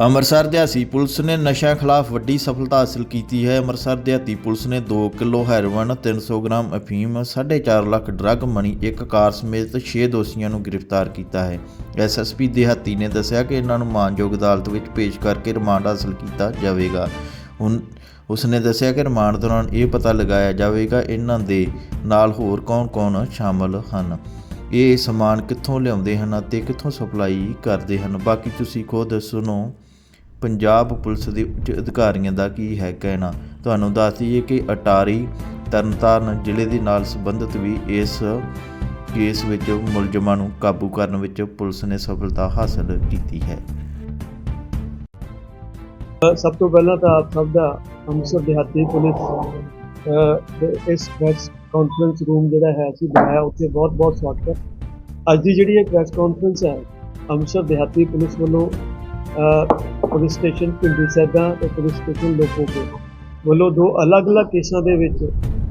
ਅੰਮ੍ਰਿਤਸਰ ਦਿਹਾਤੀ ਪੁਲਿਸ ਨੇ ਨਸ਼ਾ ਖਿਲਾਫ ਵੱਡੀ ਸਫਲਤਾ ਹਾਸਲ ਕੀਤੀ ਹੈ। ਅੰਮ੍ਰਿਤਸਰ ਦਿਹਾਤੀ ਪੁਲਿਸ ਨੇ 2 ਕਿਲੋ ਹੈਰੋਇਨ 300 ਗ੍ਰਾਮ ਅਫੀਮ 4.5 ਲੱਖ ਡਰੱਗ ਮਨੀ, ਇੱਕ ਕਾਰ ਸਮੇਤ 6 ਦੋਸ਼ੀਆਂ ਨੂੰ ਗ੍ਰਿਫਤਾਰ ਕੀਤਾ ਹੈ। ਐਸਐਸਪੀ ਦਿਹਾਤੀ ਨੇ ਦੱਸਿਆ ਕਿ ਇਹਨਾਂ ਨੂੰ ਮਾਨਯੋਗ ਅਦਾਲਤ ਵਿੱਚ ਪੇਸ਼ ਕਰਕੇ ਰਿਮਾਂਡ ਹਾਸਲ ਕੀਤਾ ਜਾਵੇਗਾ। ਹੁਣ ਉਸਨੇ ਦੱਸਿਆ ਕਿ ਰਿਮਾਂਡ ਦੌਰਾਨ ਇਹ ਪਤਾ ਲਗਾਇਆ ਜਾਵੇਗਾ ਇਹਨਾਂ ਦੇ ਨਾਲ ਹੋਰ ਕੌਣ-ਕੌਣ ਸ਼ਾਮਲ ਹਨ। ਇਹ ਸਮਾਨ ਕਿੱਥੋਂ ਲਿਆਉਂਦੇ ਹਨ ਅਤੇ ਕਿੱਥੋਂ ਸਪਲਾਈ ਕਰਦੇ ਹਨ? ਬਾਕੀ ਤੁਸੀਂ ਖੁਦ ਸੁਣੋ। ਪੰਜਾਬ ਪੁਲਿਸ ਦੇ ਉੱਚ ਅਧਿਕਾਰੀਆਂ ਦਾ ਕੀ ਹੈ ਕਹਿਣਾ? ਤੁਹਾਨੂੰ ਦੱਸ ਦਈਏ ਕਿ ਅਟਾਰੀ, ਤਰਨਤਾਰਨ ਜ਼ਿਲ੍ਹੇ ਦੇ ਨਾਲ ਸੰਬੰਧਿਤ ਵੀ ਇਸ ਕੇਸ ਵਿੱਚ ਮੁਲਜ਼ਮਾਂ ਨੂੰ ਕਾਬੂ ਕਰਨ ਵਿੱਚ ਪੁਲਿਸ ਨੇ ਸਫਲਤਾ ਹਾਸਲ ਕੀਤੀ ਹੈ। ਸਭ ਤੋਂ ਪਹਿਲਾਂ ਤਾਂ ਆਪ ਸਭ ਦਾ ਅੰਮ੍ਰਿਤਸਰ ਦਿਹਾਤੀ ਪੁਲਿਸ ਇਸ ਪ੍ਰੈਸ ਕਾਨਫਰੰਸ ਰੂਮ ਜਿਹੜਾ ਹੈ ਅਸੀਂ ਬਣਾਇਆ, ਉੱਥੇ ਬਹੁਤ ਬਹੁਤ ਸਵਾਗਤ ਹੈ। ਅੱਜ ਦੀ ਜਿਹੜੀ ਇਹ ਪ੍ਰੈਸ ਕਾਨਫਰੰਸ ਹੈ, ਅੰਮ੍ਰਿਤਸਰ ਦਿਹਾਤੀ ਪੁਲਿਸ ਵੱਲੋਂ ਪੁਲਿਸ ਸਟੇਸ਼ਨ ਪਿੰਡੀ ਸੈਦਾ ਤੇ ਪੁਲਿਸ ਸਟੇਸ਼ਨ ਲੋਕੋਕੇ ਵੱਲੋਂ ਦੋ ਅਲੱਗ-ਅਲੱਗ ਕੇਸਾਂ ਦੇ ਵਿੱਚ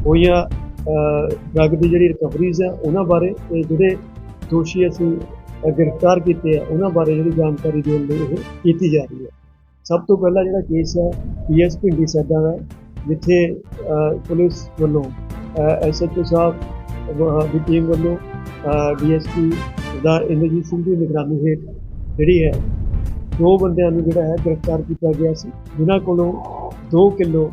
ਹੋਈਆਂ ਡਰੱਗ ਦੀ ਜਿਹੜੀ ਰਿਕਵਰੀਜ਼ ਹੈ ਉਹਨਾਂ ਬਾਰੇ ਤੇ ਜਿਹੜੇ ਦੋਸ਼ੀ ਅਸੀਂ ਗ੍ਰਿਫਤਾਰ ਕੀਤੇ ਆ, ਉਹਨਾਂ ਬਾਰੇ ਜਿਹੜੀ ਜਾਣਕਾਰੀ ਦੇਣ ਲਈ ਇਹ ਕੀਤੀ ਜਾ ਰਹੀ ਹੈ। ਸਭ ਤੋਂ ਪਹਿਲਾਂ ਜਿਹੜਾ ਕੇਸ ਹੈ ਪੀਐਸ ਭਿੰਡੀ ਸੈਦਾ ਦਾ, ਜਿੱਥੇ ਪੁਲਿਸ ਵੱਲੋਂ ਐਸਐਚਓ ਸਾਹਿਬ ਦੀ ਟੀਮ ਵੱਲੋਂ ਡੀਐਸਪੀ ਦਾ ਇੰਦਰਜੀਤ ਸਿੰਘ ਦੀ ਨਿਗਰਾਨੀ ਹੇਠ ਜਿਹੜੀ ਹੈ ਦੋ ਬੰਦਿਆਂ ਨੂੰ ਜਿਹੜਾ ਹੈ ਗ੍ਰਿਫਤਾਰ ਕੀਤਾ ਗਿਆ ਸੀ, ਜਿਨ੍ਹਾਂ ਕੋਲੋਂ 2 ਕਿਲੋ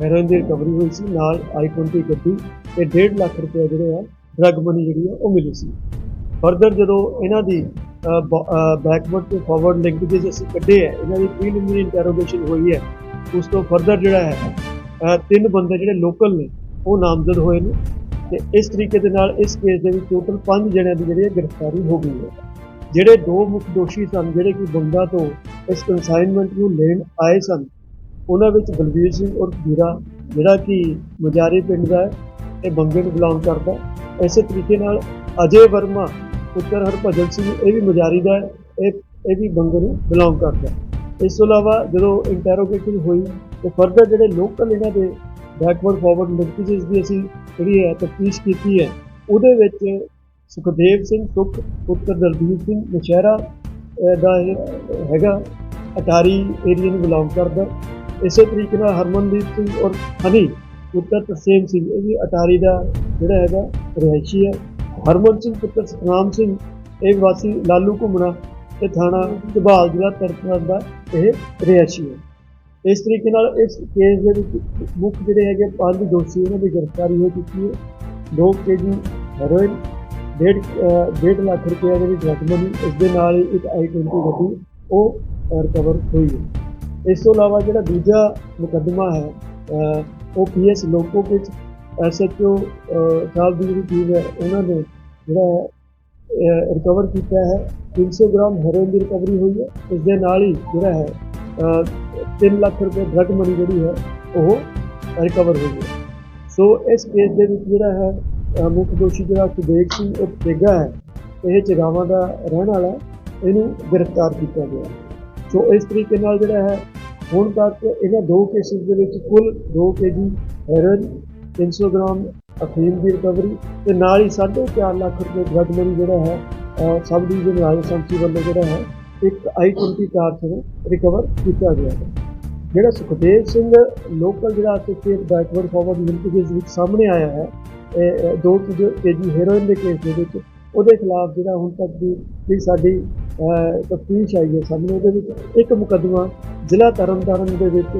ਹੈਰੋਇਨ ਦੀ ਰਿਕਵਰੀ ਹੋਈ ਸੀ, ਨਾਲ ਆਈ-20 ਗੱਡੀ ਤੇ 1.5 ਲੱਖ ਰੁਪਏ ਜਿਹੜੇ ਆ, ਡਰੱਗ ਮਨੀ ਜਿਹੜੀ ਆ, ਉਹ ਮਿਲੀ ਸੀ। ਫਰਦਰ ਜਦੋਂ ਇਹਨਾਂ ਦੀ ਬੈਕਵਰਡ ਤੇ ਫਾਰਵਰਡ ਲਿੰਕੇजेस ਅਸੀਂ ਕੱਢੇ ਹੈ ਇਹਨਾਂ ਦੀ ਪ੍ਰੀਲਿਮਿਨਰੀ ਇੰਟਰੋਗੇਸ਼ਨ ਹੋਈ ਹੈ, ਉਸ ਤੋਂ ਫਰਦਰ ਜਿਹੜਾ ਹੈ ਤਿੰਨ ਬੰਦੇ ਜਿਹੜੇ ਲੋਕਲ ਨੇ, ਉਹ ਨਾਮਜ਼ਦ ਹੋਏ ਨੇ ਤੇ ਇਸ ਤਰੀਕੇ ਦੇ ਨਾਲ ਇਸ ਕੇਸ ਦੇ ਵਿੱਚ ਟੋਟਲ 5 ਜਣਿਆਂ ਦੀ ਜਿਹੜੀ ਹੈ ਗ੍ਰਿਫਤਾਰੀ ਹੋ ਗਈ ਹੈ। ਜਿਹੜੇ ਦੋ ਮੁੱਖ ਦੋਸ਼ੀ ਸਨ, ਜਿਹੜੇ ਕਿ ਬੰਗਾ ਤੋਂ ਇਸ ਕੰਸਾਈਨਮੈਂਟ ਨੂੰ ਲੈਣ ਆਏ ਸਨ, ਉਹਨਾਂ ਵਿੱਚ ਬਲਵੀਰ ਸਿੰਘ ਔਰ ਵੀਰਾ ਜਿਹੜਾ ਕਿ ਮਜਾਰੀ ਪਿੰਡ ਦਾ ਇਹ ਬੰਗੇ ਨੂੰ ਬਿਲੋਂਗ ਕਰਦਾ ਇਸੇ ਤਰੀਕੇ ਨਾਲ ਅਜੇ ਵਰਮਾ, ਪੁੱਤਰ ਹਰਭਜਨ ਸਿੰਘ, ਇਹ ਵੀ ਮਜਾਰੀ ਦਾ ਇਹ ਇਹ ਵੀ ਬੰਗੇ ਨੂੰ ਬਿਲੋਂਗ ਕਰਦਾ ਇਸ ਤੋਂ ਇਲਾਵਾ ਜਦੋਂ ਇੰਟਰੋਗੇਸ਼ਨ ਹੋਈ, ਤੇ ਫਰਦਰ ਜਿਹੜੇ ਲੋਕਲ ਇਹਨਾਂ ਦੇ ਬੈਕਵਰਡ ਫਾਰਵਰਡ ਲਿੰਕੇजेस ਦੀ ਅਸੀਂ ਜਿਹੜੀ ਹੈ ਤਫਤੀਸ਼ ਕੀਤੀ ਹੈ, ਉਹਦੇ ਵਿੱਚ ਸੁਖਦੇਵ ਸਿੰਘ ਸੁਖ, ਪੁੱਤਰ ਦਲਬੀਰ ਸਿੰਘ ਨਸ਼ਹਿਰਾ ਦਾ ਇਹ ਹੈਗਾ, ਅਟਾਰੀ ਏਰੀਆ ਨੂੰ ਬਿਲੋਂਗ ਕਰਦਾ। ਇਸੇ ਤਰੀਕੇ ਨਾਲ ਹਰਮਨਦੀਪ ਸਿੰਘ ਔਰ ਹਨੀ, ਪੁੱਤਰ ਤਰਸੇਮ ਸਿੰਘ, ਇਹ ਵੀ ਅਟਾਰੀ ਦਾ ਜਿਹੜਾ ਹੈਗਾ ਰਿਹਾਇਸ਼ੀ ਹੈ। ਹਰਮਨ ਸਿੰਘ, ਪੁੱਤਰ ਸਤਨਾਮ ਸਿੰਘ, ਇਹ ਵਾਸੀ ਲਾਲੂ ਘੁੰਮਣਾ ਤੇ ਥਾਣਾ ਝਬਾਲ ਜ਼ਿਲ੍ਹਾ ਤਰਨਤਾਰਨ ਦਾ ਇਹ ਰਿਹਾਇਸ਼ੀ ਹੈ। ਇਸ ਤਰੀਕੇ ਨਾਲ ਇਸ ਕੇਸ ਦੇ ਵਿੱਚ ਮੁੱਖ ਜਿਹੜੇ ਹੈਗੇ, ਪੰਜ ਦੋਸ਼ੀ ਉਹਨਾਂ ਦੀ ਗ੍ਰਿਫਤਾਰੀ ਹੋ ਚੁੱਕੀ ਹੈ। 2 ਕੇਜੀ ਹੈਰੋਇਨ ਡੇਢ ਡੇਢ ਲੱਖ ਰੁਪਏ ਦੇ ਵਿੱਚ ਰਕਮ ਇਸ ਦੇ ਨਾਲ ਹੀ ਇੱਕ ਆਈ 20 ਗੱਡੀ ਉਹ ਰਿਕਵਰ ਹੋਈ ਹੈ। ਇਸ ਤੋਂ ਇਲਾਵਾ ਜਿਹੜਾ ਦੂਜਾ ਮੁਕੱਦਮਾ ਹੈ, ਅਹ, ਉਹ ਪੀਐਸ ਲੋਕੋ ਵਿੱਚ ਐਸਐਚਓ ਸਾਹਿਬ ਦੀ ਜਿਹੜੀ ਟੀਮ ਹੈ, ਉਹਨਾਂ ਨੇ ਜਿਹੜਾ ਰਿਕਵਰ ਕੀਤਾ ਹੈ। 300 ਗ੍ਰਾਮ ਹੈਰੋਇਨ ਦੀ ਰਿਕਵਰੀ ਹੋਈ ਹੈ। ਇਸ ਦੇ ਨਾਲ ਹੀ ਜਿਹੜਾ ਹੈ, ਅਹ 3 ਲੱਖ ਰੁਪਏ ਡਰਗ ਮਨੀ ਜਿਹੜੀ ਹੈ, ਉਹ ਰਿਕਵਰ ਹੋਈ ਹੈ। ਸੋ ਇਸ ਕੇਸ ਦੇ ਵਿੱਚ ਜਿਹੜਾ ਹੈ ਮੁੱਖ ਦੋਸ਼ੀ ਜਿਹੜਾ ਸੁਦੇਕ ਸਿੰਘ, ਉਹ ਤੇਗਾ ਹੈ। ਇਹ ਚਗਾਵਾਂ ਦਾ ਰਹਿਣ ਵਾਲਾ ਹੈ। ਇਹਨੂੰ ਗ੍ਰਿਫਤਾਰ ਕੀਤਾ ਗਿਆ। ਸੋ ਇਸ ਤਰੀਕੇ ਨਾਲ ਜਿਹੜਾ ਹੈ, ਹੁਣ ਤੱਕ ਇਹਨਾਂ ਦੋ ਕੇਸਿਸ ਦੇ ਵਿੱਚ ਕੁੱਲ 2 ਕੇਜੀ ਹੈਰੋਇਨ 300 ਗ੍ਰਾਮ ਅਫੀਮ ਦੀ ਰਿਕਵਰੀ ਤੇ ਨਾਲ ਹੀ 4.5 ਲੱਖ ਰੁਪਏ ਡਰਗ ਮਨੀ ਜਿਹੜਾ ਹੈ ਸਬ ਡਿਵੀਜ਼ਨ ਰਾਜ ਸੰਸੀ ਵੱਲੋਂ ਜਿਹੜਾ ਹੈ, ਇੱਕ ਆਈ-20 ਕਾਰ ਤੋਂ ਰਿਕਵਰ ਕੀਤਾ ਗਿਆ ਹੈ। ਜਿਹੜਾ ਸੁਖਦੇਵ ਸਿੰਘ ਲੋਕਲ ਜਿਹੜਾ ਐਸੋਸੀਏਟ ਬੈਕਵਰਡ ਫਾਰਵਰਡ ਲਿੰਕੇਜ ਵਿੱਚ ਸਾਹਮਣੇ ਆਇਆ ਹੈ 2 ਕੇਜੀ ਹੈਰੋਇਨ ਦੇ ਕੇਸ ਦੇ ਵਿੱਚ ਉਹਦੇ ਖਿਲਾਫ ਜਿਹੜਾ ਹੁਣ ਤੱਕ ਦੀ ਸਾਡੀ ਤਫਤੀਸ਼ ਆਈ ਹੈ ਸਾਹਮਣੇ ਉਹਦੇ ਵਿੱਚ ਇੱਕ ਮੁਕੱਦਮਾ ਜ਼ਿਲ੍ਹਾ ਤਰਨਤਾਰਨ ਦੇ ਵਿੱਚ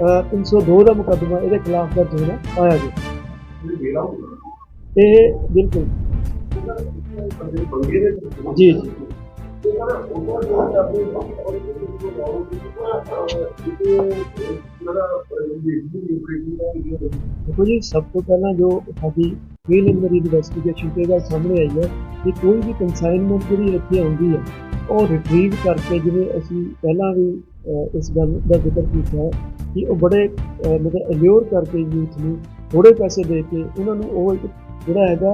ਅਹ, 302 ਦਾ ਮੁਕੱਦਮਾ ਇਹਦੇ ਖਿਲਾਫ ਦਰਜ ਹੋਣਾ ਆਇਆ ਜੀ। ਇਹ ਬਿਲਕੁਲ। ਜੀ ਜੀ। ਦੇਖੋ ਜੀ, ਸਭ ਤੋਂ ਪਹਿਲਾਂ ਜੋ ਸਾਡੀ ਪ੍ਰੀਲਿਮਿਨਰੀ ਇਨਵੈਸਟੀਗੇਸ਼ਨ ਤੇ ਗੱਲ ਸਾਹਮਣੇ ਆਈ ਹੈ ਕਿ ਕੋਈ ਵੀ ਕੰਸਾਈਨਮੈਂਟ ਜਿਹੜੀ ਇੱਥੇ ਆਉਂਦੀ ਹੈ, ਉਹ ਰਿਟਰੀਵ ਕਰਕੇ ਜਿਵੇਂ ਅਸੀਂ ਪਹਿਲਾਂ ਵੀ ਇਸ ਗੱਲ ਦਾ ਜ਼ਿਕਰ ਕੀਤਾ ਹੈ ਕਿ ਉਹ ਬੜੇ ਮਤਲਬ ਅਲਿਓਰ ਕਰਕੇ ਯੂਥ ਨੂੰ ਥੋੜੇ ਪੈਸੇ ਦੇ ਕੇ ਉਹਨਾਂ ਨੂੰ ਉਹ ਜਿਹੜਾ ਹੈਗਾ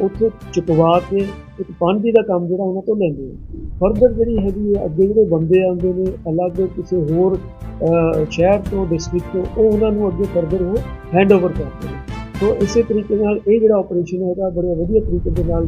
ਉੱਥੇ ਚੁਕਵਾ ਕੇ ਇੱਕ ਪਾਂਡੀ ਦਾ ਕੰਮ ਜਿਹੜਾ ਉਹਨਾਂ ਤੋਂ ਲੈਂਦੇ ਆ। ਫਰਦਰ ਜਿਹੜੀ ਹੈਗੀ ਹੈ ਅੱਗੇ ਜਿਹੜੇ ਬੰਦੇ ਆਉਂਦੇ ਨੇ, ਅਲੱਗ ਕਿਸੇ ਹੋਰ ਸ਼ਹਿਰ ਤੋਂ ਡਿਸਟ੍ਰਿਕਟ ਤੋਂ, ਉਹ ਉਹਨਾਂ ਨੂੰ ਅੱਗੇ ਫਰਦਰ ਉਹ ਹੈਂਡਓਵਰ ਕਰਦੇ ਨੇ। ਸੋ ਇਸੇ ਤਰੀਕੇ ਨਾਲ ਇਹ ਜਿਹੜਾ ਆਪਰੇਸ਼ਨ ਹੈਗਾ, ਬੜੇ ਵਧੀਆ ਤਰੀਕੇ ਦੇ ਨਾਲ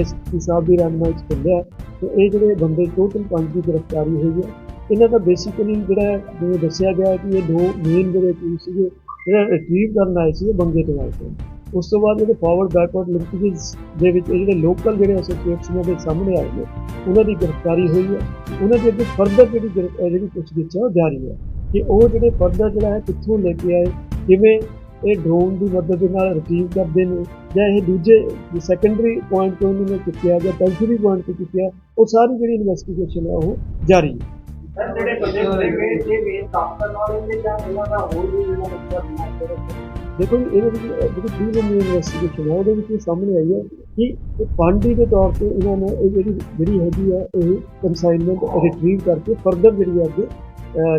ਐਸਪੀ ਸਾਹਿਬ ਦੀ ਰਹਿਨਮਾਈ ਚ ਚੱਲਿਆ। ਤੇ ਇਹ ਜਿਹੜੇ ਬੰਦੇ ਟੋਟਲ ਪੰਜ ਦੀ ਗ੍ਰਿਫਤਾਰੀ ਹੋਈ ਹੈ। ਇਹਨਾਂ ਦਾ ਬੇਸਿਕਲੀ ਜਿਹੜਾ ਜਿਵੇਂ ਦੱਸਿਆ ਗਿਆ ਹੈ ਕਿ ਇਹ ਦੋ ਮੇਨ ਜਿਹੜੇ ਟੀਮ ਸੀਗੇ, ਜਿਹੜਾ ਰਿਟਰੀਵ ਕਰਨ ਆਏ ਸੀ ਬੰਦੇ ਤੋਂ ਆਏ ਸੀ ਉਸ ਤੋਂ ਬਾਅਦ ਜਿਹੜੇ ਫਾਰਵਰਡ ਬੈਕਵਰਡ ਲਿੰਕੇजेस ਦੇ ਵਿੱਚ ਇਹ ਜਿਹੜੇ ਲੋਕਲ ਜਿਹੜੇ ਐਸੋਸੀਏਟਸ ਨੇ ਦੇ ਸਾਹਮਣੇ ਆਏ ਨੇ ਉਹਨਾਂ ਦੀ ਗ੍ਰਿਫਤਾਰੀ ਹੋਈ ਹੈ। ਉਹਨਾਂ ਦੇ ਅੱਗੇ ਫਰਦਰ ਜਿਹੜੀ ਜਿਹੜੀ ਪੁੱਛਗਿੱਛ ਹੈ ਉਹ ਜਾਰੀ ਹੈ। ਕਿ ਉਹ ਜਿਹੜੇ ਫਰਦਰ ਜਿਹੜਾ ਹੈ ਕਿੱਥੋਂ ਲੈ ਕੇ ਆਏ ਕਿਵੇਂ ਇਹ ਡਰੋਨ ਦੀ ਮਦਦ ਦੇ ਨਾਲ ਰਿਟਰੀਵ ਕਰਦੇ ਨੇ ਜਾਂ ਇਹ ਦੂਜੇ ਸੈਕੰਡਰੀ ਪੁਆਇੰਟ ਤੋਂ ਇਹਨਾਂ ਨੇ ਚੁੱਕਿਆ ਜਾਂ ਟੈਂਸ਼ਰੀ ਪੁਆਇੰਟ ਤੋਂ ਚੁੱਕਿਆ ਉਹ ਸਾਰੀ ਜਿਹੜੀ ਇਨਵੈਸਟੀਗੇਸ਼ਨ ਹੈ ਉਹ ਜਾਰੀ ਹੈ। ਸਰ ਜਿਹੜੇ ਬੰਦੇ ਗਏ ਇਹ ਮੇਨ ਕੰਮ ਕਰਨ ਵਾਲੇ ਨੇ ਜਾਂ ਇਹਨਾਂ ਦਾ ਹੋਰ ਵੀ ਜਿਹੜਾ ਰੱਖਿਆ ਦੇਖੋ ਜੀ ਇਹਦੇ ਵਿੱਚ ਜਿਹੜੀ ਪ੍ਰੀਲਿਮਿਨਰੀ ਇਨਵੈਸਟੀਗੇਸ਼ਨ ਹੈ ਉਹਦੇ ਵਿੱਚ ਸਾਹਮਣੇ ਆਈ ਹੈ ਕਿ ਫੰਡੀ ਦੇ ਤੌਰ ਤੇ ਇਹਨਾਂ ਨੇ ਇਹ ਜਿਹੜੀ ਜਿਹੜੀ ਹੈਗੀ ਹੈ ਇਹ ਕਨਸਾਈਨਮੈਂਟ ਰਿਟਰੀਵ ਕਰਕੇ ਫਰਦਰ ਜਿਹੜੀ ਹੈ ਅੱਗੇ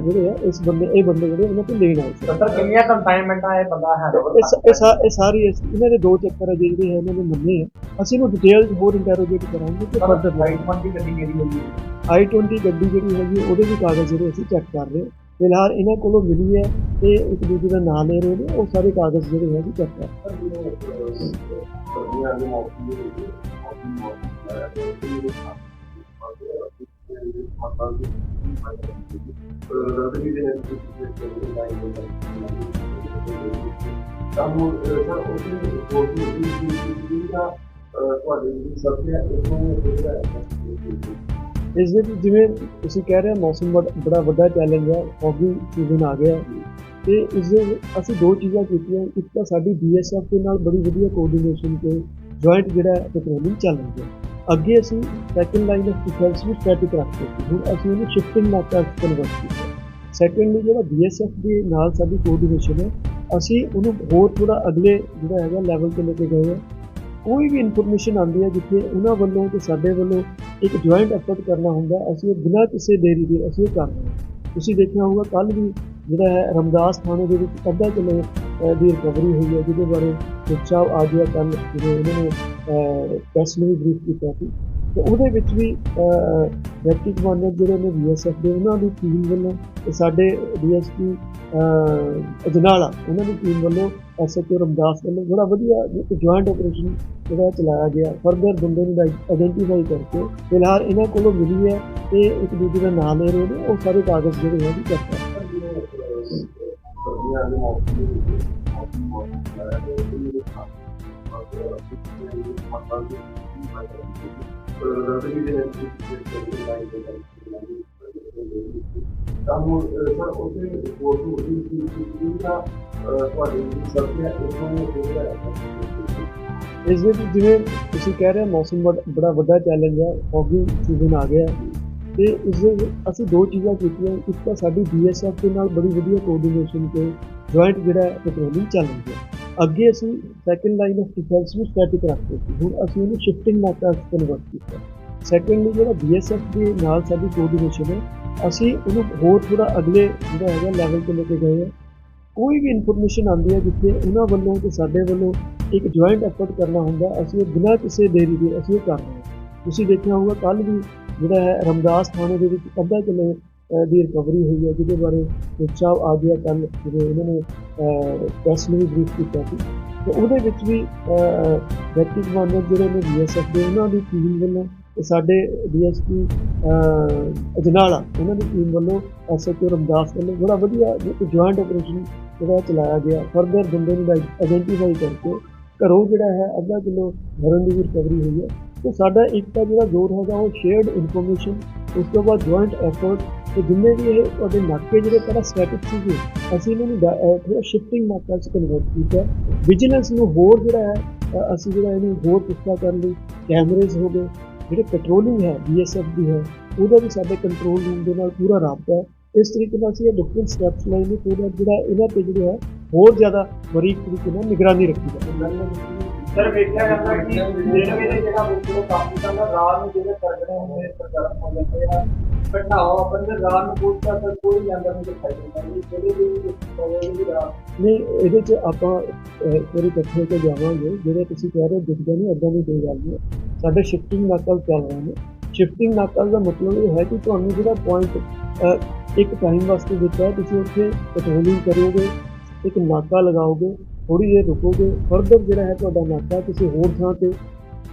ਜਿਹੜੇ ਆ ਇਸ ਬੰਦੇ ਇਹ ਬੰਦੇ ਜਿਹੜੇ ਉਹਨਾਂ ਤੋਂ ਲੈਣ ਆਏ ਸਰ ਕਿੰਨੀਆਂ ਕੰਸਾਈਨਮੈਂਟਾਂ ਇਹ ਬੰਦਾ ਹੈ ਇਹ ਸਾਰੀ ਇਹਨਾਂ ਦੇ ਦੋ ਚੱਕਰ ਹੈ ਜਿਹੜੇ ਹੈ ਇਹਨਾਂ ਨੇ ਮੰਨੇ ਆ। ਅਸੀਂ ਇਹਨੂੰ ਡਿਟੇਲ ਹੋਰ ਇੰਟਰੋਗੇਟ ਕਰਾਂਗੇ ਕਿ ਫਰਦਰ ਲਾਈਟ ਫੰਡ ਦੀ ਗੱਡੀ ਕਿਹੜੀ ਹੋਈ ਹੈ i20 ਗੱਡੀ ਜਿਹੜੀ ਹੈਗੀ ਉਹਦੇ ਵੀ ਕਾਗਜ਼ ਜਿਹੜੇ ਅਸੀਂ ਚੈੱਕ ਕਰ ਰਹੇ ਹਾਂ। ਫਿਲਹਾਲ ਇਹਨਾਂ ਕੋਲੋਂ ਮਿਲੀ ਹੈ ਤੇ ਇੱਕ ਦੂਜੇ ਦਾ ਨਾਮ ਲੈ ਰਹੇ ਨੇ, ਉਹ ਸਾਰੇ ਕਾਗਜ਼ ਜਿਹੜੇ ਹੈ ਅਸੀਂ ਚੈੱਕ ਕਰ ਰਹੇ ਹਾਂ। ਇਸ ਦੇ ਵਿੱਚ ਜਿਵੇਂ ਤੁਸੀਂ ਕਹਿ ਰਹੇ ਹੋ, ਮੌਸਮ ਬੜ- ਬੜਾ ਵੱਡਾ ਚੈਲੰਜ ਹੈ ਫੌਗੀ ਸੀਜ਼ਨ ਆ ਗਿਆ। ਤੇ ਇਸ ਦੇ ਅਸੀਂ ਦੋ ਚੀਜ਼ਾਂ ਕੀਤੀਆਂ, ਇੱਕ ਤਾਂ ਸਾਡੀ ਬੀਐਸਐਫ ਦੇ ਨਾਲ ਬੜੀ ਵਧੀਆ ਕੋਆਰਡੀਨੇਸ਼ਨ ਤੇ ਜੁਆਇੰਟ ਜਿਹੜਾ ਪੈਟਰੋਲਿੰਗ ਚੱਲ ਰਹੀ ਹੈ। ਅੱਗੇ ਅਸੀਂ ਸੈਕੰਡ ਲਾਈਨ ਆਫ ਡਿਫੈਂਸ ਵੀ ਸਟੈਟਿਕ ਰੱਖਦੇ ਸੀ, ਹੁਣ ਅਸੀਂ ਇਹਨੂੰ ਸ਼ਿਫਟਿੰਗ ਨਾਕਾ ਕਨਵਰਟ ਕੀਤਾ ਸੈਕੰਡਲੀ ਜਿਹੜਾ ਬੀਐਸਐਫ ਦੇ ਨਾਲ ਸਾਡੀ ਕੋਆਰਡੀਨੇਸ਼ਨ ਹੈ, ਅਸੀਂ ਉਹਨੂੰ ਹੋਰ ਥੋੜਾ ਅਗਲੇ ਜਿਹੜਾ ਹੈਗਾ ਲੈਵਲ ਤੇ ਲੈ ਕੇ ਗਏ ਹਾਂ। ਕੋਈ ਵੀ ਇਨਫੋਰਮੇਸ਼ਨ ਆਉਂਦੀ ਹੈ, ਜਿੱਥੇ ਉਹਨਾਂ ਵੱਲੋਂ ਤੇ ਸਾਡੇ ਵੱਲੋਂ ਇੱਕ ਜੁਆਇੰਟ ਐਫਰਟ ਕਰਨਾ ਹੁੰਦਾ, ਅਸੀਂ ਉਹ ਬਿਨਾਂ ਕਿਸੇ ਦੇਰੀ ਦੇ ਅਸੀਂ ਉਹ ਕਰ ਰਹੇ ਹਾਂ। ਤੁਸੀਂ ਦੇਖਿਆ ਹੋਊਗਾ ਕੱਲ ਵੀ ਜਿਹੜਾ ਹੈ ਰਮਦਾਸ ਥਾਣੇ ਦੇ ਵਿੱਚ ਅੱਧਾ ਕਿਲੋ ਦੀ ਰਿਕਵਰੀ ਹੋਈ ਹੈ, ਜਿਹਦੇ ਬਾਰੇ ਮੁਖੀ ਸਾਹਿਬ ਆ ਗਿਆ ਕੱਲ ਜਿਹੜੇ ਉਹਨਾਂ ਨੇ ਪ੍ਰੈਸ ਨੂੰ ਵੀ ਬਰੀਫ ਕੀਤਾ ਸੀ। ਤੇ ਉਹਦੇ ਵਿੱਚ ਵੀ ਡਿਪਟੀ ਕਮਾਂਡਰ ਜਿਹੜੇ ਨੇ ਬੀਐਸਐਫ ਦੇ, ਉਹਨਾਂ ਦੀ ਟੀਮ ਵੱਲੋਂ ਤੇ ਸਾਡੇ ਡੀਐਸਪੀ ਅਜਨਾਲਾ, ਉਹਨਾਂ ਦੀ ਟੀਮ ਵੱਲੋਂ ਐਸਐਚਓ ਰਮਦਾਸ ਵੱਲੋਂ ਬੜਾ ਵਧੀਆ ਜੁਆਇੰਟ ਆਪਰੇਸ਼ਨ ਜਿਹੜਾ ਚਲਾਇਆ ਗਿਆ। ਫਰਦਰ ਬੰਦੇ ਨੂੰ ਆਇਡੈਂਟੀਫਾਈ ਕਰਕੇ ਫਿਲਹਾਲ ਇਹਨਾਂ ਕੋਲੋਂ ਮਿਲੀ ਹੈ ਤੇ ਇੱਕ ਦੂਜੇ ਦਾ ਨਾਮ ਲੈ ਰਹੇ ਨੇ, ਉਹ ਸਾਰੇ ਕਾਗਜ਼ ਜਿਹੜੇ ਹੈ ਵੀ ਚੈੱਕ ਕਰ ਰਹੇ ਨੇ। ਇਸ ਦੇ ਜਿਵੇਂ ਤੁਸੀਂ ਕਹਿ ਰਹੇ ਹੋ, ਮੌਸਮ ਬੜਾ ਵੱਡਾ ਚੈਲੰਜ ਹੈ ਫੌਗੀ ਸੀਜ਼ਨ ਆ ਗਿਆ ਤੇ ਇਸ ਦੇ ਅਸੀਂ ਦੋ ਚੀਜ਼ਾਂ ਕੀਤੀਆਂ, ਇੱਕ ਤਾਂ ਸਾਡੀ ਬੀਐਸਐਫ ਦੇ ਨਾਲ ਬੜੀ ਵਧੀਆ ਕੋਆਰਡੀਨੇਸ਼ਨ ਤੇ ਜੁਆਇੰਟ ਜਿਹੜਾ ਪੈਟਰੋਲਿੰਗ ਚੱਲ ਰਹੀ ਹੈ ਅੱਗੇ ਅਸੀਂ ਸੈਕੰਡ ਲਾਈਨ ਆਫ ਡਿਫੈਂਸ ਨੂੰ ਸਟੈਟਿਕ ਰੱਖਦੇ ਸੀ। ਹੁਣ ਅਸੀਂ ਉਹਨੂੰ ਸ਼ਿਫਟਿੰਗ ਨਾਕਾ ਕਨਵਰਟ ਕੀਤਾ। ਸੈਕੰਡਲੀ ਜਿਹੜਾ ਬੀਐਸਐਫ ਦੇ ਨਾਲ ਸਾਡੀ ਕੋਆਰਡੀਨੇਸ਼ਨ ਹੈ, ਅਸੀਂ ਉਹਨੂੰ ਹੋਰ ਥੋੜਾ ਅਗਲੇ ਜਿਹੜਾ ਹੈਗਾ ਲੈਵਲ ਤੇ ਲੈ ਕੇ ਗਏ ਹਾਂ। ਕੋਈ ਵੀ ਇਨਫੋਰਮੇਸ਼ਨ ਆਉਂਦੀ ਹੈ ਜਿੱਥੇ ਉਹਨਾਂ ਵੱਲੋਂ ਤੇ ਸਾਡੇ ਵੱਲੋਂ ਇੱਕ ਜੁਆਇੰਟ ਐਫਰਟ ਕਰਨਾ ਹੁੰਦਾ, ਅਸੀਂ ਉਹ ਬਿਨਾਂ ਕਿਸੇ ਦੇਰੀ ਦੇ ਅਸੀਂ ਉਹ ਕਰ ਹਾਂ। ਤੁਸੀਂ ਦੇਖਿਆ ਹੋਊਗਾ ਕੱਲ ਵੀ ਜਿਹੜਾ ਹੈ ਰਮਦਾਸ ਥਾਣੇ ਦੇ ਵਿੱਚ ਅੱਧਾ ਕਿਲੋ ਦੀ ਰਿਕਵਰੀ ਹੋਈ ਹੈ, ਜਿਹਦੇ ਬਾਰੇ ਮੁਖੀ ਸਾਹਿਬ ਆ ਗਿਆ ਕੱਲ ਜਿਹੜੇ ਉਹਨਾਂ ਨੇ ਪ੍ਰੈਸ ਨੂੰ ਵੀ ਬਰੀਫ ਕੀਤਾ ਸੀ। ਤੇ ਉਹਦੇ ਵਿੱਚ ਵੀ ਡਿਪਟੀ ਕਮਾਂਡਰ ਜਿਹੜੇ ਨੇ ਬੀਐਸਐਫ ਦੇ, ਉਹਨਾਂ ਦੀ ਟੀਮ ਵੱਲੋਂ ਤੇ ਸਾਡੇ ਡੀਐਸਪੀ ਅਜਨਾਲਾ, ਉਹਨਾਂ ਦੀ ਟੀਮ ਵੱਲੋਂ ਐਸਐਚਓ ਰਮਦਾਸ ਵੱਲੋਂ ਬੜਾ ਵਧੀਆ ਜੁਆਇੰਟ ਆਪਰੇਸ਼ਨ ਜਿਹੜਾ ਚਲਾਇਆ ਗਿਆ। ਫਰਦਰ ਬੰਦੇ ਨੂੰ ਆਇਡੈਂਟੀਫਾਈ ਕਰਕੇ ਘਰੋਂ ਜਿਹੜਾ ਹੈ, ਅੱਧਾ ਕਿਲੋ ਹਰਨ ਦੀ ਵੀ ਰਿਕਵਰੀ ਹੋਈ ਹੈ। ਤੇ ਸਾਡਾ ਇੱਕ ਤਾਂ ਜਿਹੜਾ ਜ਼ੋਰ ਹੈਗਾ, ਉਹ ਸ਼ੇਅਰਡ ਇਨਫੋਰਮੇਸ਼ਨ ਉਸ ਤੋਂ ਬਾਅਦ ਜੁਆਇੰਟ ਐਫਰਟ ਤੇ ਜਿੰਨੇ ਵੀ ਇਹ ਤੁਹਾਡੇ ਨਾਕੇ ਜਿਹੜੇ ਪਹਿਲਾਂ ਸਟੈਟਿਕ ਸੀਗੇ, ਅਸੀਂ ਇਹਨਾਂ ਨੂੰ ਡਾ- ਅਹ ਥੋੜਾ ਸ਼ਿਫਟਿੰਗ ਨਾਕਾ ਚ ਕਨਵਰਟ ਕੀਤਾ। ਵਿਜੀਲੈਂਸ ਨੂੰ ਹੋਰ ਜਿਹੜਾ ਹੈ ਅਸੀਂ ਜਿਹੜਾ ਇਹਨੂੰ ਹੋਰ ਪੁਖਤਾ ਕਰਨ ਲਈ ਕੈਮਰੇਜ਼ ਹੋ ਗਏ, ਜਿਹੜੇ ਪੈਟਰੋਲਿੰਗ ਹੈ ਬੀਐਸਐਫ ਦੀ ਹੈ, ਉਹਦਾ ਵੀ ਸਾਡੇ ਕੰਟਰੋਲ ਰੂਮ ਦੇ ਨਾਲ ਪੂਰਾ ਰਾਬਤਾ ਹੈ। ਇਸ ਤਰੀਕੇ ਨਾਲ ਅਸੀਂ ਇਹ ਡਿਫਰੈਂਟ ਸਟੈਪਸ ਲਏ ਨੇ, ਪੂਰਾ ਜਿਹੜਾ ਇਹਨਾਂ ਤੇ ਜਿਹੜਾ ਹੈ, ਹੋਰ ਜ਼ਿਆਦਾ ਬਰੀਕ ਤਰੀਕੇ ਨਾਲ ਨਿਗਰਾਨੀ ਰੱਖੀ ਜਾਵੇ। ਸਰ ਵੇਖਿਆ ਜਾਂਦਾ ਕਿ ਰੇਲਵੇ ਦੇ ਜਿਹੜਾ ਮੁੱਖ ਕੰਮ ਕੀਤਾ ਰਾਤ ਨੂੰ ਜਿਹੜੇ ਸਰਗਰੇ ਹੁੰਦੇ ਸਰਗਰਮ ਹੋ ਜਾਂਦੇ ਆ। ਘਟਨਾਵਾਂ ਆਪਣੇ ਰਾਤ ਨੂੰ ਕੋਈ ਤਾਂ ਕੋਈ ਜਾਂਦਾ ਨਹੀਂ ਦਿਖਾਈ ਦਿੰਦਾ। ਜਿਹੜੇ ਵੀ ਹੋਵੇ ਵੀ ਰਾਤ ਨਹੀਂ ਇਹਦੇ 'ਚ ਆਪਾਂ ਅਹ, ਇੱਕ ਵਾਰੀ ਜਾਵਾਂਗੇ। ਜਿਹੜੇ ਤੁਸੀਂ ਕਹਿ ਰਹੇ ਹੋ ਦਿਖਦਾ ਨਹੀਂ ਏਦਾਂ ਦੀ ਕੋਈ ਗੱਲ ਨਹੀਂ। ਸਾਡੇ ਸ਼ਿਫਟਿੰਗ ਨਾਕਲ ਚੱਲ ਰਹੇ ਨੇ ਸ਼ਿਫਟਿੰਗ ਨਾਕਲ ਦਾ ਮਤਲਬ ਇਹ ਹੈ ਕਿ ਤੁਹਾਨੂੰ ਜਿਹੜਾ ਪੁਆਇੰਟ ਇੱਕ ਟਾਈਮ ਵਾਸਤੇ ਦਿੱਤਾ ਤੁਸੀਂ ਉੱਥੇ ਪੈਟਰੋਲਿੰਗ ਕਰੋਗੇ ਇੱਕ ਨਾਕਾ ਲਗਾਓਗੇ ਥੋੜੀ ਦੇਰ ਰੁਕੋਗੇ। ਫਰਦਰ ਜਿਹੜਾ ਹੈ ਤੁਹਾਡਾ ਨਾਕਾ ਕਿਸੇ ਹੋਰ ਥਾਂ ਤੇ,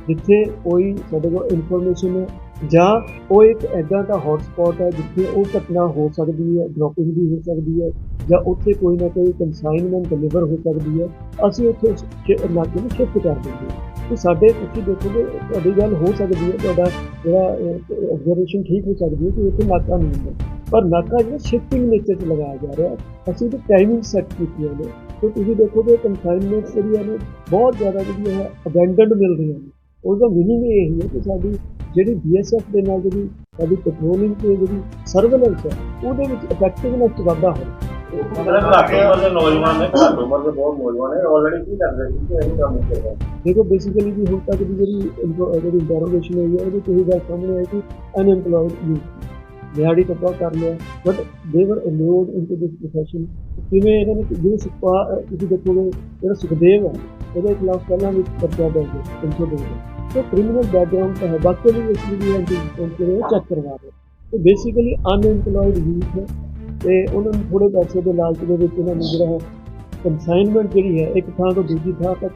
ਜਿੱਥੇ ਕੋਈ ਸਾਡੇ ਕੋਲ ਇਨਫੋਰਮੇਸ਼ਨ ਹੈ, ਜਾਂ ਉਹ ਇੱਕ ਐਦਾਂ ਦਾ ਹੌਟਸਪੌਟ ਹੈ ਜਿੱਥੇ ਉਹ ਘਟਨਾ ਹੋ ਸਕਦੀ ਹੈ ਡ੍ਰੌਪਿੰਗ ਵੀ ਹੋ ਸਕਦੀ ਹੈ, ਜਾਂ ਉੱਥੇ ਕੋਈ ਨਾ ਕੋਈ ਕੰਸਾਈਨਮੈਂਟ ਡਿਲੀਵਰ ਹੋ ਸਕਦੀ ਹੈ, ਅਸੀਂ ਉੱਥੇ ਨਾਕੇ ਨੂੰ ਸ਼ਿਫਟ ਕਰ ਦਿੰਦੇ ਹਾਂ। ਤੇ ਸਾਡੇ ਤੁਸੀਂ ਦੇਖੋਗੇ, ਤੁਹਾਡੀ ਗੱਲ ਹੋ ਸਕਦੀ ਹੈ, ਤੁਹਾਡਾ ਜਿਹੜਾ ਅਬਜ਼ਰਵੇਸ਼ਨ ਠੀਕ ਹੋ ਸਕਦੀ ਹੈ ਕਿ ਉੱਥੇ ਨਾਕਾ ਨਹੀਂ ਹੁੰਦਾ ਪਰ ਨਾਕਾ ਜਿਹੜਾ ਸ਼ਿਫਟਿੰਗ ਨੇਚਰ 'ਚ ਲਗਾਇਆ ਜਾ ਰਿਹਾ, ਅਸੀਂ ਤੇ ਟਾਈਮਿੰਗ ਸੈੱਟ ਕੀਤੀਆਂ ਨੇ ਤੇ ਤੁਸੀਂ ਦੇਖੋਗੇ ਕਨਸਾਈਨਮੈਂਟਸ ਜਿਹੜੀਆਂ ਨੇ ਬਹੁਤ ਜ਼ਿਆਦਾ ਜਿਹੜੀਆਂ ਹੈ ਅਬੈਂਡਨਡ ਮਿਲ ਰਹੀਆਂ ਨੇ। ਉਹਦਾ ਮੀਨਿੰਗ ਇਹ ਹੈ ਕਿ ਸਾਡੀ ਜਿਹੜੀ ਬੀਐਸਐਫ ਦੇ ਨਾਲ ਜਿਹੜੀ ਸਾਡੀ ਪੈਟਰੋਲਿੰਗ ਤੇ ਜਿਹੜੀ ਸਰਵੇਲੈਂਸ ਹੈ ਉਹਦੇ ਵਿੱਚ ਇਫੈਕਟਿਵਨੈਸ ਵਾਧਾ ਕੀ ਕਿ ਕਰਦੇ ਦੇਖੋ ਬੇਸਿਕਲੀ ਜੀ ਹੁਣ ਤੱਕ ਦੀ ਜਿਹੜੀ ਜਿਹੜੀ ਇੰਟਰੋਗੇਸ਼ਨ ਹੋਈ ਹੈ ਉਹਦੇ ਤੋਂ ਇਹ ਗੱਲ ਸਾਹਮਣੇ ਆਈ ਕਿ ਅਨਐਮਪਲੋਇਡ ਯੂਥ ਦਿਹਾੜੀ ਟੱਪਾ ਕਰ ਲਿਆ ਬਟ ਦੇ ਵਰ ਅਲੋਡ ਇਨਟੂ ਦਿਸ ਪ੍ਰੋਫੈਸ਼ਨ ਕਿਵੇਂ ਇਹਨਾਂ ਨੇ ਜਿਹੜੇ ਸੁਪਾ ਤੁਸੀਂ ਦੇਖੋਗੇ ਜਿਹੜਾ ਸੁਖਦੇਵ ਹੈ ਇਹਦੇ ਖਿਲਾਫ ਪਹਿਲਾਂ ਵੀ ਪਰਚਾ ਦਰਜ ਹੈ 302 ਦਾ ਤੇ ਕ੍ਰਿਮੀਨਲ ਬੈਕਗ੍ਰਾਉਂਡ ਤਾਂ ਹੈ, ਬਾਕੀ ਵੀ ਇਸ ਲਈ ਐਂਟੀ ਜਿਹੜੇ ਚੈੱਕ ਕਰਵਾ ਰਹੇ ਤੇ ਬੇਸਿਕਲੀ ਅਨਐਮਪਲੋਇਡ ਯੂਥ ਹੈ ਤੇ ਉਹਨਾਂ ਨੂੰ ਥੋੜੇ ਪੈਸੇ ਦੇ ਲਾਲਚ ਦੇ ਵਿੱਚ ਉਹਨਾਂ ਨੂੰ ਜਿਹੜਾ ਹੈ ਕੰਸਾਈਨਮੈਂਟ ਜਿਹੜੀ ਹੈ, ਇੱਕ ਥਾਂ ਤੋਂ ਦੂਜੀ ਥਾਂ ਤੱਕ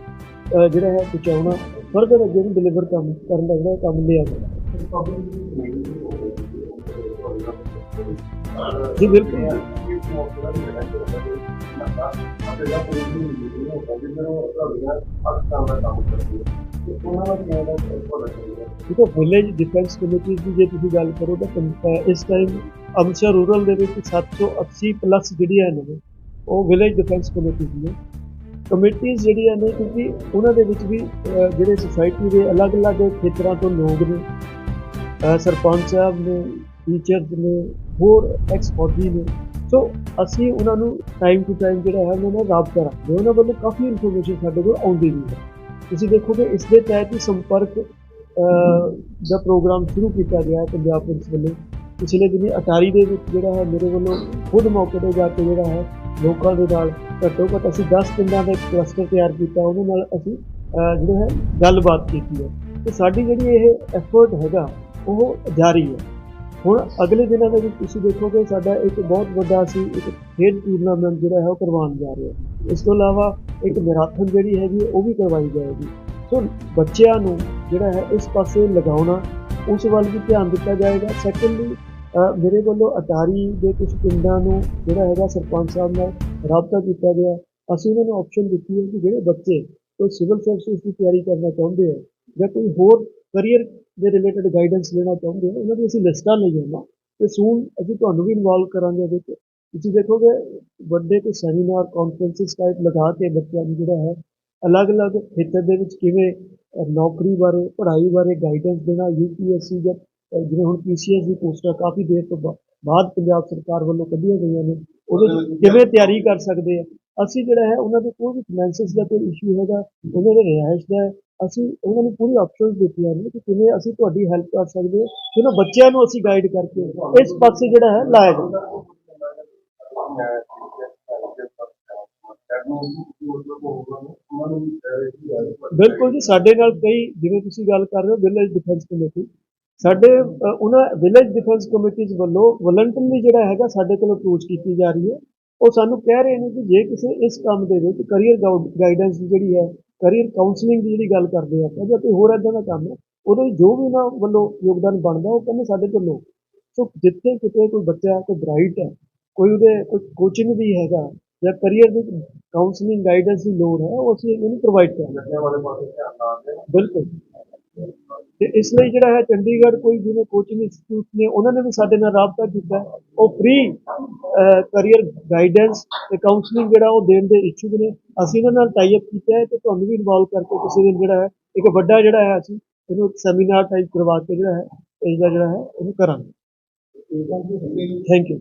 ਜਿਹੜਾ ਹੈ, ਪਹੁੰਚਾਉਣਾ ਫਰਦਰ ਅੱਗੇ ਨੂੰ ਡਿਲੀਵਰ ਕੰਮ ਕਰਨ ਦਾ ਜਿਹੜਾ ਕੰਮ ਲਿਆ ਗਿਆ। ਜੀ, ਬਿਲਕੁਲ। ਦੇਖੋ ਵਿਲੇਜ ਡਿਫੈਂਸ ਕਮੇਟੀ ਦੀ ਜੇ ਤੁਸੀਂ ਗੱਲ ਕਰੋ ਤਾਂ ਇਸ ਟਾਈਮ ਅੰਮ੍ਰਿਤਸਰ ਰੂਰਲ ਦੇ ਵਿੱਚ 780 ਪਲੱਸ ਜਿਹੜੀਆਂ ਨੇ, ਉਹ ਵਿਲੇਜ ਡਿਫੈਂਸ ਕਮੇਟੀ ਨੇ। ਕਮੇਟੀਆਂ ਜਿਹੜੀਆਂ ਨੇ, ਕਿਉਂਕਿ ਉਹਨਾਂ ਦੇ ਵਿੱਚ ਵੀ ਜਿਹੜੇ ਸੁਸਾਇਟੀ ਦੇ ਅਲੱਗ-ਅਲੱਗ ਖੇਤਰਾਂ ਤੋਂ ਲੋਕ ਨੇ ਸਰਪੰਚ ਸਾਹਿਬ ਨੇ ਟੀਚਰਸ ਨੇ, ਹੋਰ ਐਕਸਪੋਰਟੀ ਨੇ। ਸੋ ਅਸੀਂ ਉਹਨਾਂ ਨੂੰ ਟਾਈਮ ਟੂ ਟਾਈਮ ਜਿਹੜਾ ਹੈ, ਉਹਨਾਂ ਨਾਲ ਰਾਬਤਾ ਰੱਖਦੇ ਉਹਨਾਂ ਵੱਲੋਂ ਕਾਫੀ ਇਨਫੋਰਮੇਸ਼ਨ ਸਾਡੇ ਕੋਲ ਆਉਂਦੀ ਵੀ ਹੈ। ਤੁਸੀਂ ਦੇਖੋਗੇ, ਇਸ ਦੇ ਤਹਿਤ ਹੀ ਸੰਪਰਕ ਦਾ ਪ੍ਰੋਗਰਾਮ ਸ਼ੁਰੂ ਕੀਤਾ ਗਿਆ ਹੈ ਪੰਜਾਬ ਪੁਲਿਸ ਵੱਲੋਂ। ਪਿਛਲੇ ਦਿਨੀ ਅਟਾਰੀ ਦੇ ਵਿੱਚ ਜਿਹੜਾ ਹੈ, ਮੇਰੇ ਵੱਲੋਂ ਖੁਦ ਮੌਕੇ ਤੇ ਜਾ ਕੇ ਜਿਹੜਾ ਹੈ, ਲੋਕਾਂ ਦੇ ਨਾਲ ਘੱਟੋ ਘੱਟ ਅਸੀਂ 10 ਪਿੰਡਾਂ ਦਾ ਇੱਕ ਕਲਸਟਰ ਤਿਆਰ ਕੀਤਾ। ਉਹਦੇ ਨਾਲ ਅਸੀਂ ਜਿਹੜਾ ਹੈ, ਗੱਲਬਾਤ ਕੀਤੀ ਹੈ। ਤੇ ਸਾਡੀ ਜਿਹੜੀ ਇਹ ਐਫਰਟ ਹੈਗਾ, ਉਹ ਜਾਰੀ ਹੈ। ਹੁਣ ਅਗਲੇ ਦਿਨਾਂ ਦੇ ਵਿੱਚ ਤੁਸੀਂ ਦੇਖੋਗੇ ਸਾਡਾ ਇੱਕ ਬਹੁਤ ਵੱਡਾ ਅਸੀਂ ਇੱਕ ਖੇਡ ਟੂਰਨਾਮੈਂਟ ਜਿਹੜਾ ਹੈ ਉਹ ਕਰਵਾਉਣ ਜਾ ਰਹੇ ਹਾਂ। ਇਸ ਤੋਂ ਇਲਾਵਾ ਇੱਕ ਮੈਰਾਥਨ ਜਿਹੜੀ ਹੈਗੀ ਉਹ ਵੀ ਕਰਵਾਈ ਜਾਏਗੀ। ਸੋ ਬੱਚਿਆਂ ਨੂੰ ਜਿਹੜਾ ਹੈ ਇਸ ਪਾਸੇ ਲਗਾਉਣਾ, ਉਸ ਵੱਲ ਵੀ ਧਿਆਨ ਦਿੱਤਾ ਜਾਏਗਾ। ਸੈਕੰਡਲੀ ਮੇਰੇ ਵੱਲੋਂ ਅਟਾਰੀ ਦੇ ਕੁਝ ਪਿੰਡਾਂ ਨੂੰ ਜਿਹੜਾ ਹੈਗਾ ਸਰਪੰਚ ਸਾਹਿਬ ਨਾਲ ਰਾਬਤਾ ਕੀਤਾ ਗਿਆ। ਅਸੀਂ ਉਹਨਾਂ ਨੂੰ ਆਪਸ਼ਨ ਦਿੱਤੀ ਹੈ ਕਿ ਜਿਹੜੇ ਬੱਚੇ ਕੋਈ ਸਿਵਲ ਸਰਵਿਸ ਦੀ ਤਿਆਰੀ ਕਰਨਾ ਚਾਹੁੰਦੇ ਆ ਜਾਂ ਕੋਈ ਹੋਰ ਕਰੀਅਰ ਦੇ ਰਿਲੇਟਡ ਗਾਈਡੈਂਸ ਲੈਣਾ ਚਾਹੁੰਦੇ ਆ ਉਹਨਾਂ ਦੀ ਅਸੀਂ ਲਿਸਟਾਂ ਲਈ ਜਾਂਦੇ ਤੇ ਸੂਨ ਅਸੀਂ ਤੁਹਾਨੂੰ ਵੀ ਇਨਵੋਲਵ ਕਰਾਂਗੇ ਇਹਦੇ ਵਿੱਚ। ਤੁਸੀਂ ਦੇਖੋਗੇ, ਵੱਡੇ ਕੋਈ ਸੈਮੀਨਾਰ ਕਾਨਫਰੰਸਿਸ ਟਾਈਪ ਲਗਾ ਕੇ ਬੱਚਿਆਂ ਨੂੰ ਜਿਹੜਾ ਹੈ, ਅਲੱਗ-ਅਲੱਗ ਖੇਤਰ ਦੇ ਵਿੱਚ ਕਿਵੇਂ ਨੌਕਰੀ ਬਾਰੇ, ਪੜ੍ਹਾਈ ਬਾਰੇ ਗਾਈਡੈਂਸ ਦੇਣਾ ਯੂਪੀਐਸਸੀ ਜਾਂ ਜਿਵੇਂ ਹੁਣ ਪੀਸੀਐਸ ਦੀ ਪੋਸਟਾਂ ਕਾਫੀ ਦੇਰ ਤੋਂ ਬਾ- ਬਾਅਦ ਪੰਜਾਬ ਸਰਕਾਰ ਵੱਲੋਂ ਕੱਢੀਆਂ ਗਈਆਂ ਨੇ, ਉਹਦੇ ਕਿਵੇਂ ਤਿਆਰੀ ਕਰ ਸਕਦੇ ਆ। ਅਸੀਂ ਜਿਹੜਾ ਹੈ, ਉਹਨਾਂ ਦੇ ਕੋਈ ਵੀ ਫਾਈਨੈਂਸਿਸ ਦਾ ਕੋਈ ਇਸ਼ੂ ਹੈਗਾ, ਉਹਨਾਂ ਦੇ ਰਿਹਾਇਸ਼ ਦਾ ਅਸੀਂ ਉਹਨਾਂ ਨੂੰ ਪੂਰੀ ਆਪਸ਼ਨਸ ਦਿੱਤੀਆਂ ਨੇ ਕਿ ਕਿਵੇਂ ਅਸੀਂ ਤੁਹਾਡੀ ਹੈਲਪ ਕਰ ਸਕਦੇ ਹਾਂ, ਕਿ ਉਹਨਾਂ ਬੱਚਿਆਂ ਨੂੰ ਅਸੀਂ ਗਾਈਡ ਕਰਕੇ ਇਸ ਪਾਸੇ ਜਿਹੜਾ ਹੈ ਲਾਇਆ ਜਾਵੇ। ਬਿਲਕੁਲ ਜੀ, ਸਾਡੇ ਨਾਲ ਕਈ ਜਿਵੇਂ ਤੁਸੀਂ ਗੱਲ ਕਰ ਰਹੇ ਹੋ ਵਿਲੇਜ ਡਿਫੈਂਸ ਕਮੇਟੀ ਸਾਡੇ ਉਹਨਾਂ ਵਿਲੇਜ ਡਿਫੈਂਸ ਕਮੇਟੀਜ਼ ਵੱਲੋਂ ਵਲੰਟਰਲੀ ਜਿਹੜਾ ਹੈਗਾ ਸਾਡੇ ਕੋਲ ਅਪਰੋਚ ਕੀਤੀ ਜਾ ਰਹੀ ਹੈ। ਉਹ ਸਾਨੂੰ ਕਹਿ ਰਹੇ ਨੇ ਕਿ ਜੇ ਕਿਸੇ ਇਸ ਕੰਮ ਦੇ ਵਿੱਚ ਕਰੀਅਰ ਗਾਈਡੈਂਸ ਜਿਹੜੀ ਹੈ ਕਰੀਅਰ ਕਾਉਂਸਲਿੰਗ ਦੀ ਜਿਹੜੀ ਗੱਲ ਕਰਦੇ ਆਪਾਂ ਜਾਂ ਕੋਈ ਹੋਰ ਇਦਾਂ ਦਾ ਕੰਮ ਹੈ ਉਹਦੇ ਜੋ ਵੀ ਉਹਨਾਂ ਵੱਲੋਂ ਯੋਗਦਾਨ ਬਣਦਾ ਉਹ ਕਹਿੰਦੇ ਸਾਡੇ ਤੋਂ ਲਓ ਸੋ ਜਿੱਥੇ ਕਿਤੇ ਕੋਈ ਬੱਚਾ ਕੋਈ ਬ੍ਰਾਈਟ ਹੈ ਕੋਈ ਉਹਦੇ ਕੋਈ ਕੋਚਿੰਗ ਵੀ ਹੈਗਾ ਜਾਂ ਕਰੀਅਰ ਦੀ ਕਾਉਂਸਲਿੰਗ ਗਾਈਡੈਂਸ ਦੀ ਲੋੜ ਹੈ ਉਹ ਅਸੀਂ ਇਹਨੂੰ ਪ੍ਰੋਵਾਈਡ ਕਰਾਂਗੇ। ਬਿਲਕੁਲ। ਤੇ ਇਸ ਲਈ ਜਿਹੜਾ ਹੈ ਚੰਡੀਗੜ੍ਹ ਕੋਈ ਜਿਵੇਂ ਕੋਚਿੰਗ ਇੰਸਟੀਚਿਊਟ ਨੇ, ਉਹਨਾਂ ਨੇ ਵੀ ਸਾਡੇ ਨਾਲ ਰਾਬਤਾ ਕੀਤਾ ਉਹ ਫ੍ਰੀ ਕਰੀਅਰ ਗਾਈਡੈਂਸ ਤੇ ਕਾਉਂਸਲਿੰਗ ਜਿਹੜਾ ਉਹ ਦੇਣ ਦੇ ਇੱਛੁਕ ਨੇ। ਅਸੀਂ ਉਹਨਾਂ ਨਾਲ ਟਾਈ ਅਪ ਕੀਤਾ ਹੈ ਤੇ ਤੁਹਾਨੂੰ ਵੀ ਇਨਵੋਲਵ ਕਰਕੇ ਕਿਸੇ ਦਿਨ ਜਿਹੜਾ ਹੈ, ਇੱਕ ਵੱਡਾ ਜਿਹੜਾ ਹੈ ਅਸੀਂ ਇਹਨੂੰ ਸੈਮੀਨਾਰ ਟਾਈਪ ਕਰਵਾ ਕੇ ਜਿਹੜਾ ਹੈ ਇਸ ਦਾ ਜਿਹੜਾ ਹੈ, ਇਹਨੂੰ ਕਰਾਂਗੇ। Thank you